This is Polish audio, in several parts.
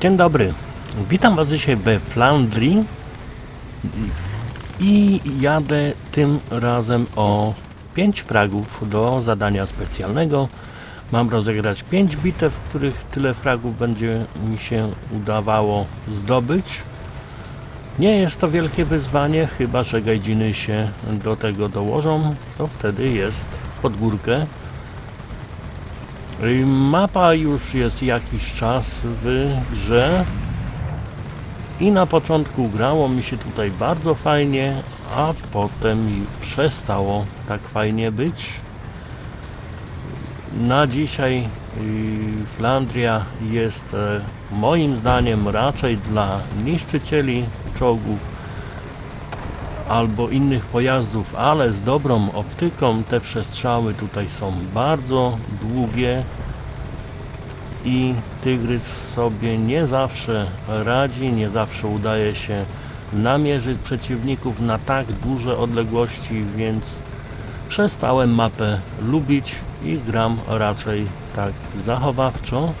Dzień dobry. Witam Was dzisiaj we Flandrii i jadę tym razem o 5 fragów do zadania specjalnego. Mam rozegrać 5 bitew, w których tyle fragów będzie mi się udawało zdobyć. Nie jest to wielkie wyzwanie, chyba że gajdziny się do tego dołożą, to wtedy jest pod górkę. Mapa już jest jakiś czas w grze i na początku grało mi się tutaj bardzo fajnie, a potem przestało tak fajnie być. Na dzisiaj y, Flandria jest e, moim zdaniem raczej dla niszczycieli czołgów albo innych pojazdów, ale z dobrą optyką. Te przestrzały tutaj są bardzo długie i Tygrys sobie nie zawsze radzi, nie zawsze udaje się namierzyć przeciwników na tak duże odległości, więc przestałem mapę lubić i gram raczej tak zachowawczo.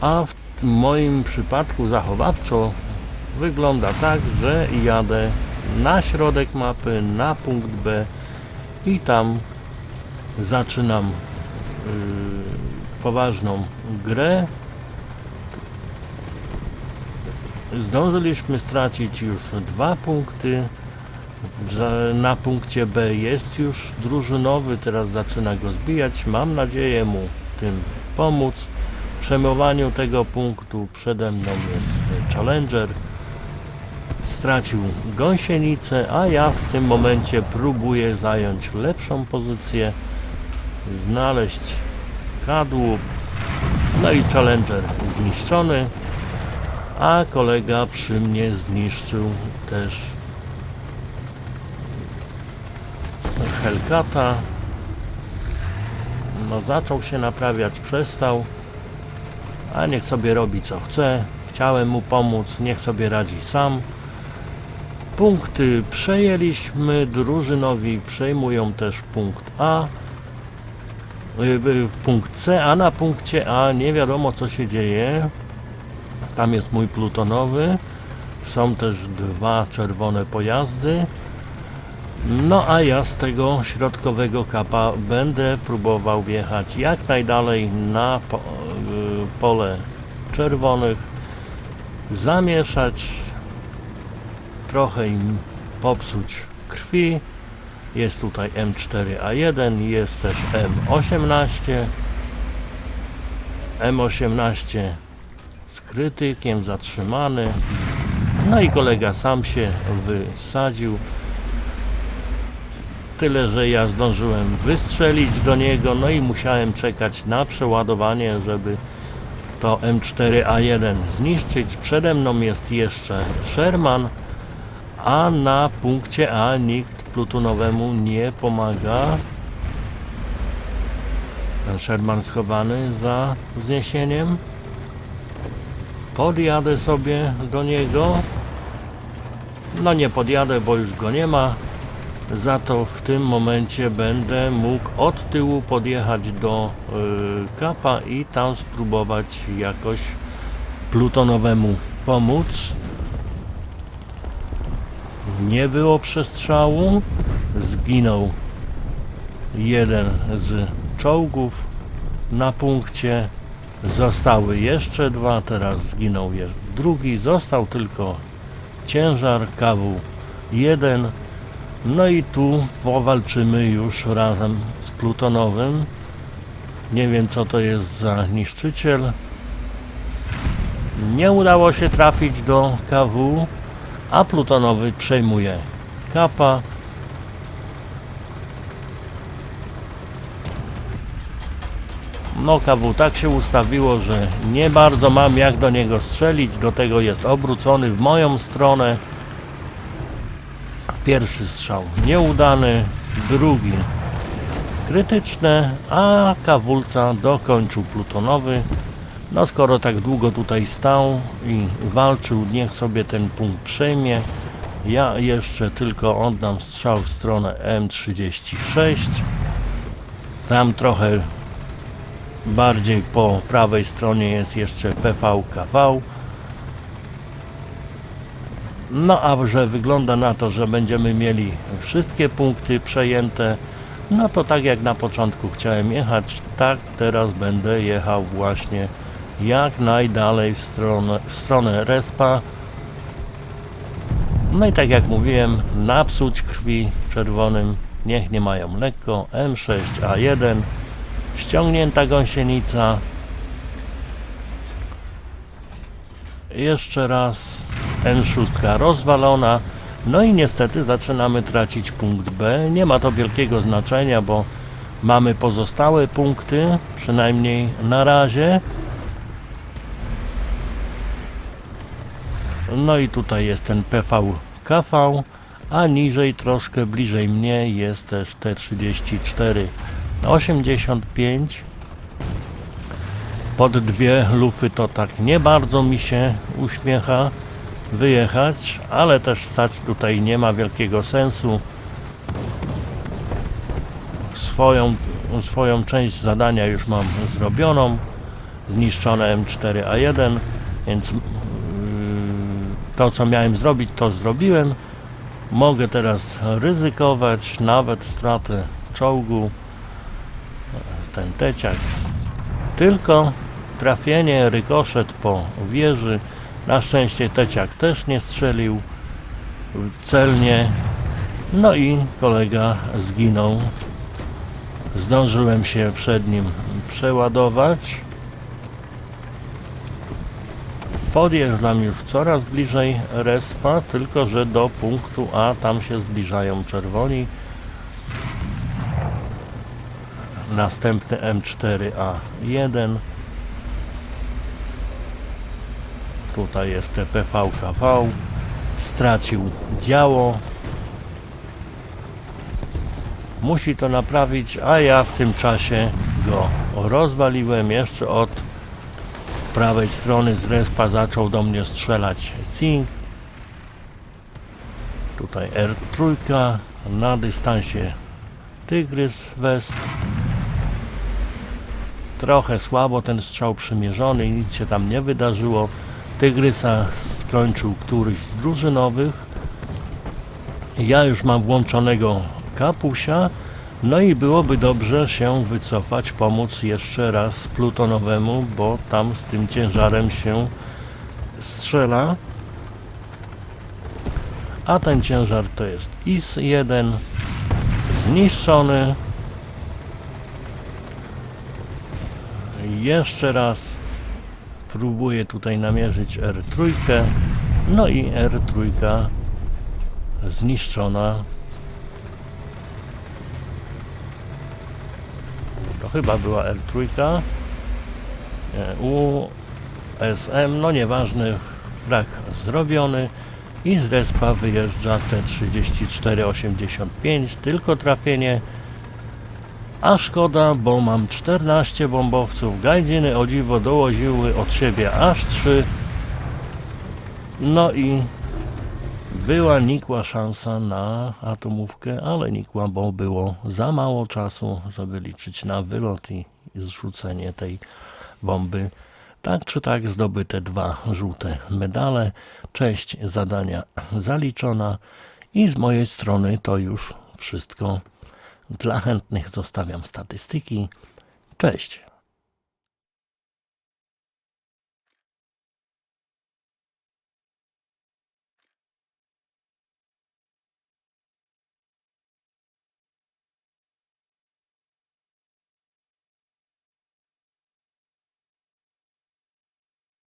A w moim przypadku zachowawczo wygląda tak, że jadę na środek mapy, na punkt B i tam zaczynam yy, poważną grę. Zdążyliśmy stracić już dwa punkty. Na punkcie B jest już drużynowy, teraz zaczyna go zbijać. Mam nadzieję mu w tym pomóc. W przejmowaniu tego punktu przede mną jest Challenger. Stracił gąsienicę, a ja w tym momencie próbuję zająć lepszą pozycję, znaleźć kadłub. No i Challenger zniszczony, a kolega przy mnie zniszczył też Hellcata. No zaczął się naprawiać, przestał, a niech sobie robi co chce. Chciałem mu pomóc, niech sobie radzi sam. Punkty przejęliśmy, drużynowi przejmują też punkt A, y, y, punkt C, a na punkcie A nie wiadomo co się dzieje. Tam jest mój plutonowy, są też dwa czerwone pojazdy. No a ja z tego środkowego kapa będę próbował wjechać jak najdalej na y, pole czerwonych, zamieszać, trochę im popsuć krwi. Jest tutaj M4A1, jest też M18. M18 z krytykiem zatrzymany. No i kolega sam się wysadził. Tyle, że ja zdążyłem wystrzelić do niego, no i musiałem czekać na przeładowanie, żeby to M4A1 zniszczyć. Przede mną jest jeszcze Sherman, a na punkcie A nikt plutonowemu nie pomaga. Ten Sherman schowany za wzniesieniem. Podjadę sobie do niego. No nie podjadę, bo już go nie ma. Za to w tym momencie będę mógł od tyłu podjechać do y, kapa i tam spróbować jakoś plutonowemu pomóc. Nie było przestrzału. Zginął jeden z czołgów na punkcie. Zostały jeszcze dwa, teraz zginął drugi. Został tylko ciężar kawu jeden. No i tu powalczymy już razem z plutonowym. Nie wiem co to jest za niszczyciel. Nie udało się trafić do KW, a plutonowy przejmuje kapa. No KW tak się ustawiło, że nie bardzo mam jak do niego strzelić, do tego jest obrócony w moją stronę. Pierwszy strzał nieudany, drugi krytyczne, a Kawulca dokończył plutonowy. No skoro tak długo tutaj stał i walczył, niech sobie ten punkt przejmie. Ja jeszcze tylko oddam strzał w stronę M36. Tam trochę bardziej po prawej stronie jest jeszcze PVKV. No a że wygląda na to, że będziemy mieli wszystkie punkty przejęte, no to tak jak na początku chciałem jechać, tak teraz będę jechał właśnie jak najdalej w stronę, w stronę respa. No i tak jak mówiłem, napsuć krwi czerwonym, niech nie mają lekko, M6A1, ściągnięta gąsienica, jeszcze raz N6 rozwalona, no i niestety zaczynamy tracić punkt B, nie ma to wielkiego znaczenia, bo mamy pozostałe punkty, przynajmniej na razie, No i tutaj jest ten PVKV, a niżej, troszkę bliżej mnie jest też T34 85. Pod dwie lufy to tak nie bardzo mi się uśmiecha wyjechać, ale też stać tutaj nie ma wielkiego sensu. Swoją, swoją część zadania już mam zrobioną. Zniszczone M4A1, więc to co miałem zrobić to zrobiłem. Mogę teraz ryzykować nawet stratę czołgu. Ten teciak. Tylko trafienie rykoszet po wieży. Na szczęście teciak też nie strzelił celnie. No i kolega zginął. Zdążyłem się przed nim przeładować Podjeżdżam już coraz bliżej respa, tylko że do punktu A tam się zbliżają czerwoni. Następny M4A1. Tutaj jest TPVKV. Stracił działo. Musi to naprawić, a ja w tym czasie go rozwaliłem jeszcze od prawej strony z respa zaczął do mnie strzelać Sing. Tutaj R3 na dystansie Tygrys West. Trochę słabo ten strzał przymierzony nic się tam nie wydarzyło. Tygrysa skończył któryś z drużynowych. Ja już mam włączonego kapusia. No i byłoby dobrze się wycofać, pomóc jeszcze raz plutonowemu, bo tam z tym ciężarem się strzela. A ten ciężar to jest IS-1 zniszczony. Jeszcze raz próbuję tutaj namierzyć R3. No i R3 zniszczona. Chyba była L3. USM, no nieważny, wrak zrobiony i z respa wyjeżdża T3485, tylko trafienie. A szkoda, bo mam 14 bombowców. Gajdziny o dziwo dołożyły od siebie aż 3. No i była nikła szansa na atomówkę, ale nikła, bo było za mało czasu, żeby liczyć na wylot i zrzucenie tej bomby. Tak czy tak zdobyte dwa żółte medale. Cześć zadania zaliczona i z mojej strony to już wszystko. Dla chętnych zostawiam statystyki. Cześć.